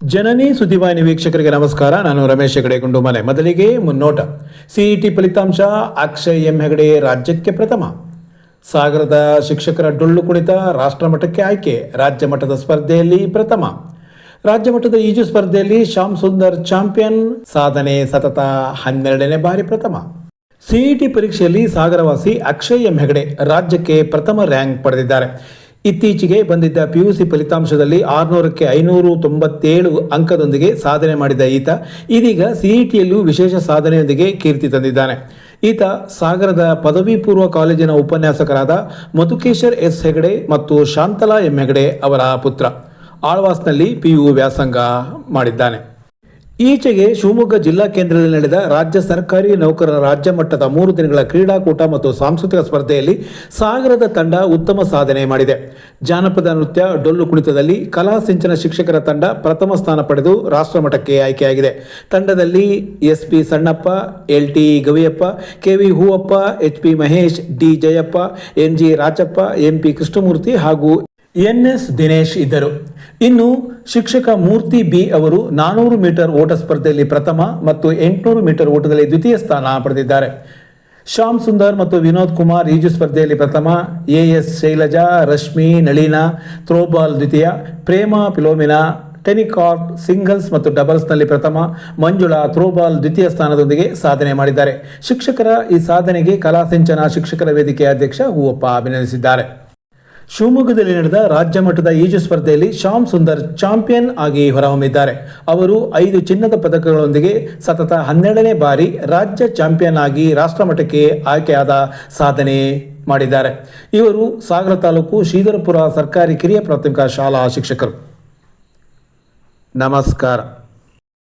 ಜನನಿ ಸುದ್ದಿವಾಹಿನಿ ವೀಕ್ಷಕರಿಗೆ ನಮಸ್ಕಾರ. ನಾನು ರಮೇಶ್ ಹೆಗಡೆ ಗುಂಡುಮನೆ ಮೊದಲಿಗೆ ಮುನ್ನೋಟ. ಸಿಇಟಿ ಫಲಿತಾಂಶ, ಅಕ್ಷಯ್ ಎಂ ಹೆಗಡೆ ರಾಜ್ಯಕ್ಕೆ ಪ್ರಥಮ. ಸಾಗರದ ಶಿಕ್ಷಕರ ಡೊಳ್ಳು ಕುಣಿತ ರಾಷ್ಟ್ರಮಟ್ಟಕ್ಕೆ ಆಯ್ಕೆ, ರಾಜ್ಯ ಮಟ್ಟದ ಸ್ಪರ್ಧೆಯಲ್ಲಿ ಪ್ರಥಮ. ರಾಜ್ಯ ಮಟ್ಟದ ಈಜು ಸ್ಪರ್ಧೆಯಲ್ಲಿ ಶ್ಯಾಮ್ ಸುಂದರ್ ಚಾಂಪಿಯನ್, ಸಾಧನೆ ಸತತ ಹನ್ನೆರಡನೇ ಬಾರಿ ಪ್ರಥಮ. ಸಿಇಟಿ ಪರೀಕ್ಷೆಯಲ್ಲಿ ಸಾಗರವಾಸಿ ಅಕ್ಷಯ್ ಎಂ ಹೆಗಡೆ ರಾಜ್ಯಕ್ಕೆ ಪ್ರಥಮ ರ್ಯಾಂಕ್ ಪಡೆದಿದ್ದಾರೆ. ಇತ್ತೀಚೆಗೆ ಬಂದಿದ್ದ ಪಿಯುಸಿ ಫಲಿತಾಂಶದಲ್ಲಿ ಆರುನೂರಕ್ಕೆ ಐನೂರು ತೊಂಬತ್ತೇಳು ಅಂಕದೊಂದಿಗೆ ಸಾಧನೆ ಮಾಡಿದ ಈತ, ಇದೀಗ ಸಿಇಟಿಯಲ್ಲೂ ವಿಶೇಷ ಸಾಧನೆಯೊಂದಿಗೆ ಕೀರ್ತಿ ತಂದಿದ್ದಾನೆ. ಈತ ಸಾಗರದ ಪದವಿ ಪೂರ್ವ ಕಾಲೇಜಿನ ಉಪನ್ಯಾಸಕರಾದ ಮಧುಕೇಶ್ವರ್ ಎಸ್ ಹೆಗಡೆ ಮತ್ತು ಶಾಂತಲಾ ಎಂ ಹೆಗಡೆ ಅವರ ಪುತ್ರ. ಆಳ್ವಾಸ್ನಲ್ಲಿ ಪಿಯು ವ್ಯಾಸಂಗ ಮಾಡಿದ್ದಾನೆ. ಈಚೆಗೆ ಶಿವಮೊಗ್ಗ ಜಿಲ್ಲಾ ಕೇಂದ್ರದಲ್ಲಿ ನಡೆದ ರಾಜ್ಯ ಸರ್ಕಾರಿ ನೌಕರರ ರಾಜ್ಯ ಮಟ್ಟದ ಮೂರು ದಿನಗಳ ಕ್ರೀಡಾಕೂಟ ಮತ್ತು ಸಾಂಸ್ಕೃತಿಕ ಸ್ಪರ್ಧೆಯಲ್ಲಿ ಸಾಗರದ ತಂಡ ಉತ್ತಮ ಸಾಧನೆ ಮಾಡಿದೆ. ಜಾನಪದ ನೃತ್ಯ ಡೊಳ್ಳು ಕುಣಿತದಲ್ಲಿ ಕಲಾ ಸಿಂಚನ ಶಿಕ್ಷಕರ ತಂಡ ಪ್ರಥಮ ಸ್ಥಾನ ಪಡೆದು ರಾಷ್ಟ್ರಮಟ್ಟಕ್ಕೆ ಆಯ್ಕೆಯಾಗಿದೆ. ತಂಡದಲ್ಲಿ SP Sannappa L T Gaviyappa, KV Hoovappa H P Mahesh, D Jayappa N G Rachappa MP Krishnamurthy ಹಾಗೂ ಎನ್ಎಸ್ ದಿನೇಶ್ ಇದ್ದರು. ಇನ್ನು ಶಿಕ್ಷಕ ಮೂರ್ತಿ ಬಿ ಅವರು ನಾನೂರು ಮೀಟರ್ ಓಟ ಸ್ಪರ್ಧೆಯಲ್ಲಿ ಪ್ರಥಮ ಮತ್ತು ಎಂಟುನೂರು ಮೀಟರ್ ಓಟದಲ್ಲಿ ದ್ವಿತೀಯ ಸ್ಥಾನ ಪಡೆದಿದ್ದಾರೆ. ಶ್ಯಾಮ್ ಸುಂದರ್ ಮತ್ತು ವಿನೋದ್ ಕುಮಾರ್ ಈಜು ಸ್ಪರ್ಧೆಯಲ್ಲಿ ಪ್ರಥಮ A S Shailaja, Rashmi, Nalina, throwball ದ್ವಿತೀಯ, ಪ್ರೇಮಾ ಪಿಲೋಮಿನಾ ಟೆನಿಕಾರ್ಟ್ ಸಿಂಗಲ್ಸ್ ಮತ್ತು ಡಬಲ್ಸ್ನಲ್ಲಿ ಪ್ರಥಮ, ಮಂಜುಳಾ ಥ್ರೋಬಾಲ್ ದ್ವಿತೀಯ ಸ್ಥಾನದೊಂದಿಗೆ ಸಾಧನೆ ಮಾಡಿದ್ದಾರೆ. ಶಿಕ್ಷಕರ ಈ ಸಾಧನೆಗೆ ಕಲಾಸಿಂಚನ ಶಿಕ್ಷಕರ ವೇದಿಕೆಯ ಅಧ್ಯಕ್ಷ ಹೂವಪ್ಪ ಅಭಿನಂದಿಸಿದ್ದಾರೆ. ಶಿವಮೊಗ್ಗದಲ್ಲಿ ನಡೆದ ರಾಜ್ಯ ಮಟ್ಟದ ಈಜು ಸ್ಪರ್ಧೆಯಲ್ಲಿ ಶ್ಯಾಮ್ ಸುಂದರ್ ಚಾಂಪಿಯನ್ ಆಗಿ ಹೊರಹೊಮ್ಮಿದ್ದಾರೆ. ಅವರು ಐದು ಚಿನ್ನದ ಪದಕಗಳೊಂದಿಗೆ ಸತತ ಹನ್ನೆರಡನೇ ಬಾರಿ ರಾಜ್ಯ ಚಾಂಪಿಯನ್ ಆಗಿ ರಾಷ್ಟ್ರಮಟ್ಟಕ್ಕೆ ಆಯ್ಕೆಯಾದ ಸಾಧನೆ ಮಾಡಿದ್ದಾರೆ. ಇವರು ಸಾಗರ ತಾಲೂಕು ಶ್ರೀಧರಪುರ ಸರ್ಕಾರಿ ಕಿರಿಯ ಪ್ರಾಥಮಿಕ ಶಾಲಾ ಶಿಕ್ಷಕರು. ನಮಸ್ಕಾರ.